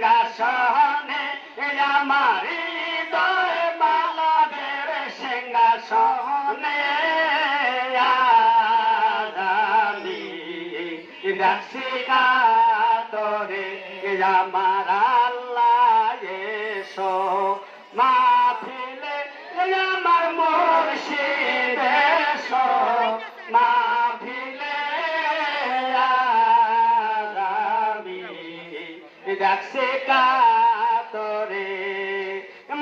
সিংহাসনে আমারি মালাদের সিংহাসনে। ডাকছি তোরে আমার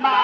মাহফিলে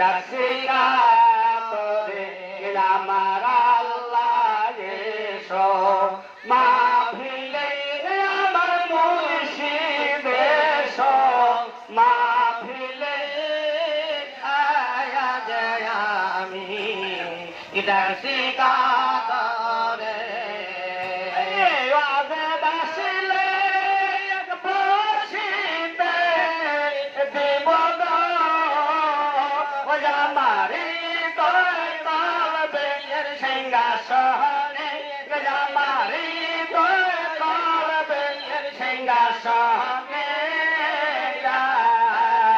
দাসিরা তোরে আমার আল্লাহ এসো। দাসিকা তোরে আগে দাসিলে বসিতে গো ওই আমারি তোর কলবে সিংহাসনে আমারি তোর কলবে সিংহাসনে রাগামি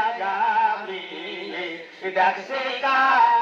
ডাকছে কাতরে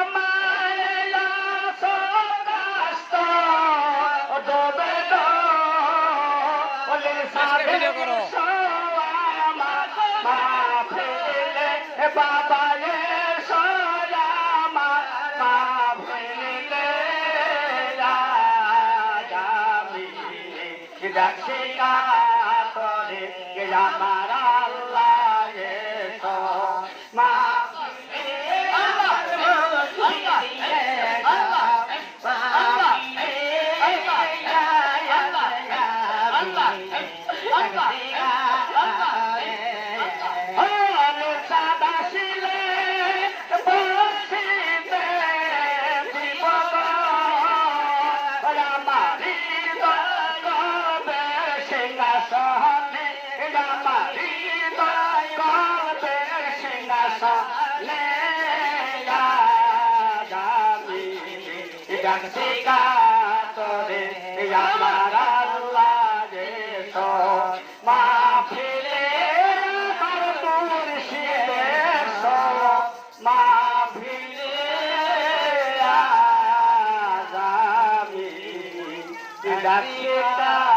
ডাকছে কাতরে আমার আমার আল্লাহ তো মাহফিলে মাহফিলে ডাকছে